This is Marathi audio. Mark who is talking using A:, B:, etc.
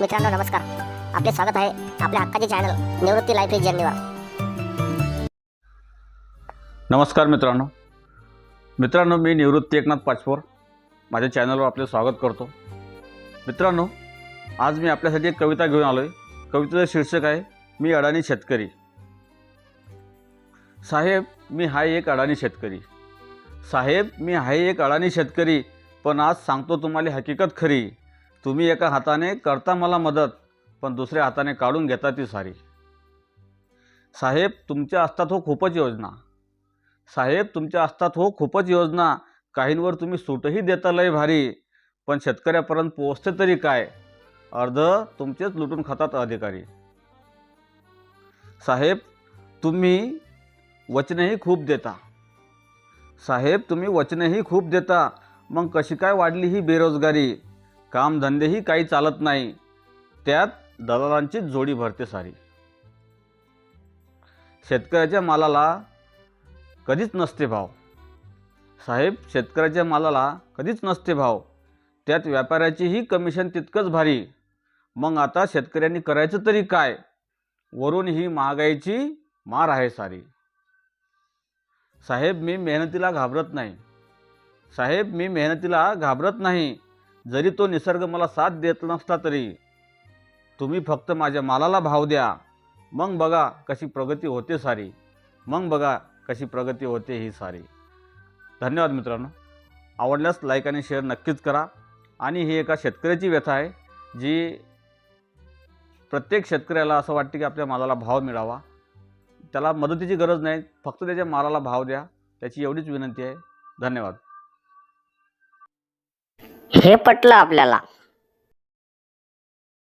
A: मित्रांनो नमस्कार. आपले स्वागत आहे आपल्या हक्काचे चॅनल निवृत्ती लाईफ इज जर्नीवर
B: नमस्कार मित्रांनो. मित्रांनो मी निवृत्ती एकनाथ पाचपोर. माझ्या चॅनलवर आपले स्वागत करतो. मित्रांनो आज मी आपल्यासाठी एक कविता घेऊन आलो आहे कवितेचं शीर्षक आहे मी अडाणी शेतकरी. साहेब मी हाय एक अडाणी शेतकरी. साहेब मी हाय एक अडाणी शेतकरी पण आज सांगतो तुम्हाला हकीकत खरी. तुम्ही एका हाताने करता मला मदत पण दुसऱ्या हाताने काढून घेता ती सारी. साहेब तुमच्या असतात हो खूपच योजना. साहेब तुमच्या असतात हो खूपच योजना. काहींवर तुम्ही सूटही देता लय भारी पण शेतकऱ्यापर्यंत पोहोचते तरी काय? अर्ध तुमचेच लुटून खातात अधिकारी. साहेब तुम्ही वचनही खूप देता. साहेब तुम्ही वचनही खूप देता. मग कशी काय वाढली ही बेरोजगारी? कामधंदेही काही चालत नाही. त्यात दलालांचीच जोडी भरते सारी. शेतकऱ्याच्या मालाला कधीच नसते भाव. साहेब शेतकऱ्याच्या मालाला कधीच नसते भाव. त्यात व्यापाऱ्याचीही कमिशन तितकंच भारी. मग आता शेतकऱ्यांनी करायचं तरी काय? वरून ही महागाईची मार आहे सारी. साहेब मी मेहनतीला घाबरत नाही. साहेब मी मेहनतीला घाबरत नाही. जरी तो निसर्ग मला साथ देत नसला तरी तुम्ही फक्त माझ्या मालाला भाव द्या. मग बघा कशी प्रगती होते सारी. मग बघा कशी प्रगती होते ही सारी. धन्यवाद मित्रांनो. आवडल्यास लाईक आणि शेअर नक्कीच करा. आणि ही एका शेतकऱ्याची व्यथा आहे जी प्रत्येक शेतकऱ्याला असं वाटते की आपल्या मालाला भाव मिळावा. त्याला मदतीची गरज नाही. फक्त त्याच्या मालाला भाव द्या. त्याची एवढीच विनंती आहे. धन्यवाद.
A: हे पटलं आपल्याला.